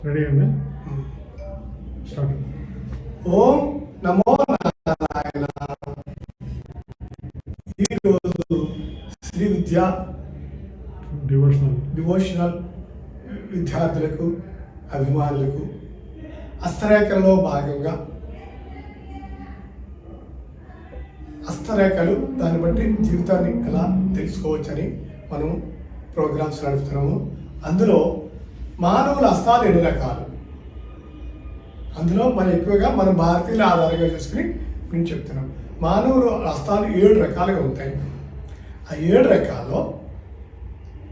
Ready start ఓం నమో నారాయణ ఈరోజు శ్రీ విద్య devotional devotional విద్యార్థులకు అభిమానులకు హస్తరేఖలో భాగంగా హస్తరేఖలు దాన్ని బట్టి జీవితాన్ని ఎలా తెలుసుకోవచ్చని మనం ప్రోగ్రామ్స్ నడుపుతున్నాము. అందులో మానవుల హస్తాలు ఎన్ని రకాలు. అందులో మనం ఎక్కువగా మన భారతీయుల ఆధారంగా చేసుకుని నేను చెప్తున్నాం. మానవులు హస్తాలు ఏడు రకాలుగా ఉంటాయి. ఆ ఏడు రకాల్లో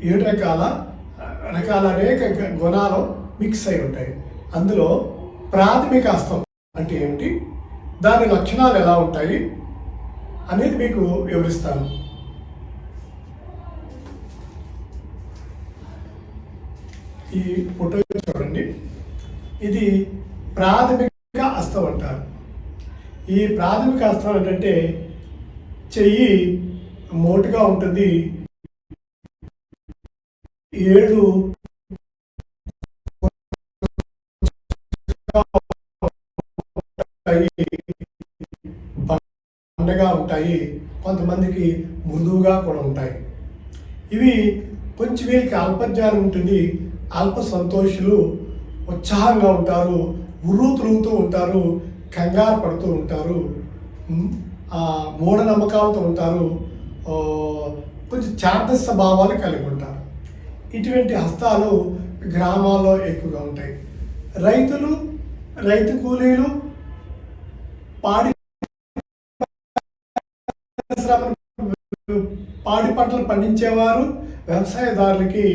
ఏడు రకాల రకాల అనేక గుణాలు మిక్స్ అయి ఉంటాయి. అందులో ప్రాథమిక హస్తం అంటే ఏమిటి? దాని లక్షణాలు ఎలా ఉంటాయి? అనేది మీకు వివరిస్తాను. ఈ ఫోటో చూడండి. ఇది ప్రాథమిక అస్తం అంటారు. ఈ ప్రాథమిక అస్తం ఏంటంటే చెయ్యి మోటుగా ఉంటుంది. ఏడు పండగా బండగా ఉంటాయి. కొంతమందికి మృదువుగా కూడా ఉంటాయి. ఇవి కొంచెం వీళ్ళకి అల్పజ్ఞానం ఉంటుంది. అల్ప సంతోషులు ఉత్సాహంగా ఉంటారు ఉర్రు తిరుగుతూ ఉంటారు కంగారు పడుతూ ఉంటారు మూఢనమ్మకాలతో ఉంటారు కొంచెం చాందస్య భావాలు కలిగి ఉంటారు. ఇటువంటి హస్తాలు గ్రామాల్లో ఎక్కువగా ఉంటాయి. రైతులు రైతు కూలీలు పాడి పాడి పంటలు పండించేవారు వ్యవసాయదారులకి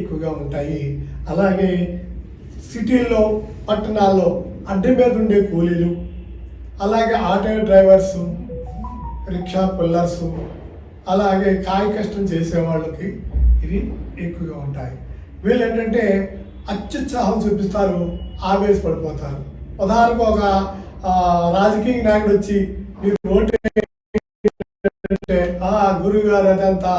ఎక్కువగా ఉంటాయి. అలాగే సిటీల్లో పట్టణాల్లో అడ్డ మీద ఉండే కూలీలు అలాగే ఆటో డ్రైవర్స్ రిక్షా పుల్లర్స్ అలాగే కాయ కష్టం చేసే వాళ్ళకి ఇది ఎక్కువగా ఉంటాయి. వీళ్ళు ఏంటంటే అత్యుత్సాహం చూపిస్తారు ఆవేశపడిపోతారు. ఉదాహరణకు ఒక రాజకీయ నాయకుడు వచ్చి మీరు ఓటు అంటే ఆ గురువు గారు అదంతా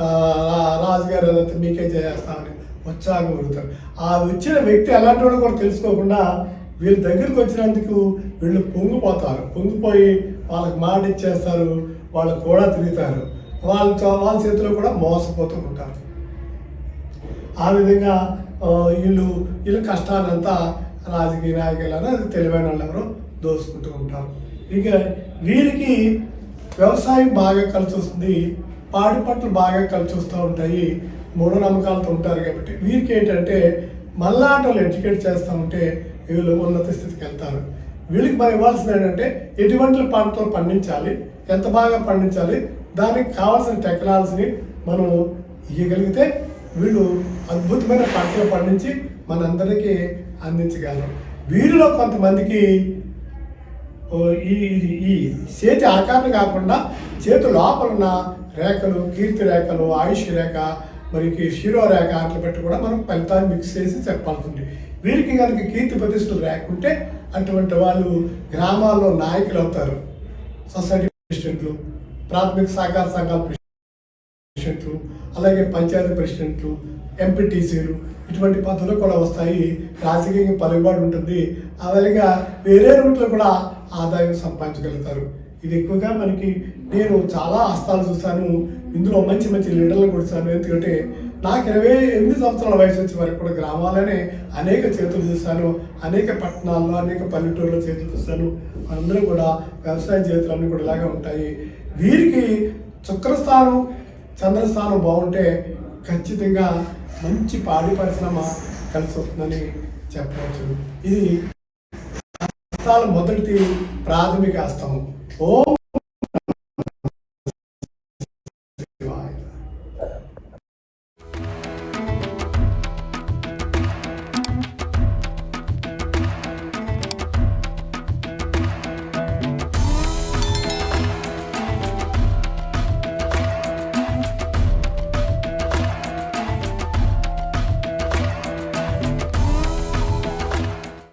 రాజుగారు రా- అదంతా మీకే చేస్తామని ఉత్సాహం కొడుతారు. ఆ వచ్చిన వ్యక్తి ఎలాంటి వాడు కూడా తెలుసుకోకుండా వీళ్ళ దగ్గరికి వచ్చినందుకు వీళ్ళు పొంగిపోతారు. పొంగిపోయి వాళ్ళకి మాట ఇచ్చేస్తారు వాళ్ళు కూడా తిరుగుతారు. వాళ్ళతో వాళ్ళ చేతిలో కూడా మోసపోతూ ఉంటారు. ఆ విధంగా వీళ్ళు వీళ్ళ కష్టాలంతా రాజకీయ నాయకులను అది తెలివైన వాళ్ళు ఎవరో దోసుకుంటూ ఉంటారు. ఇక వీరికి వ్యవసాయం బాగా కలిసి వస్తుంది. పాడి పంటలు బాగా కలిసి వస్తూ ఉంటాయి మూఢనమ్మకాలతో ఉంటారు కాబట్టి. వీరికి ఏంటంటే మళ్ళాంటి ఎడ్యుకేట్ చేస్తూ ఉంటే వీళ్ళు ఉన్నత స్థితికి వెళ్తారు. వీళ్ళకి మనం ఇవ్వాల్సింది ఏంటంటే ఎటువంటి పంటలు పండించాలి ఎంత బాగా పండించాలి దానికి కావాల్సిన టెక్నాలజీని మనం ఇవ్వగలిగితే వీళ్ళు అద్భుతమైన పంటలు పండించి మనందరికీ అందించగలరు. వీరిలో కొంతమందికి ఈ ఈ- చేతి ఆకారం కాకుండా చేతి లోపల ఉన్న రేఖలు కీర్తి రేఖలు ఆయుష్ రేఖ మరి శిరో రేఖ అట్లా పెట్టి కూడా మనం ఫలితాన్ని మిక్స్ చేసి చెప్పాల్సింది. వీరికి కనుక కీర్తి ప్రతిష్టలు లేకుంటే అటువంటి వాళ్ళు గ్రామాల్లో నాయకులు అవుతారు. సొసైటీ ప్రెసిడెంట్లు ప్రాథమిక సహకార సంఘాల ప్రెసిడెంట్లు అలాగే పంచాయతీ ప్రెసిడెంట్లు ఎంపీటీసీలు ఇటువంటి పదవులు కూడా వస్తాయి. రాజకీయంగా పలుకుబాటు ఉంటుంది. ఆ విధంగా వేరే రూట్లో కూడా ఆదాయం సంపాదించగలుగుతారు. ఇది ఎక్కువగా మనకి నేను చాలా హస్తాలు చూశాను. ఇందులో మంచి మంచి లీడర్లు కూడా ఎందుకంటే నాకు ఇరవై ఎనిమిది సంవత్సరాల వయసు వచ్చే వరకు కూడా గ్రామాలనే అనేక చేతులు చూశాను. అనేక పట్టణాల్లో అనేక పల్లెటూరులో చేతులు చూశాను. అందరూ కూడా వ్యవసాయ చేతులు అన్నీ కూడా ఇలాగే ఉంటాయి. వీరికి శుక్రస్థానం చంద్రస్థానం బాగుంటే ఖచ్చితంగా మంచి పాడి పరిశ్రమ కలిసి వస్తుందని చెప్పవచ్చు. ఇది మొదటి మొదటిది ప్రాథమిక హస్తము ఓం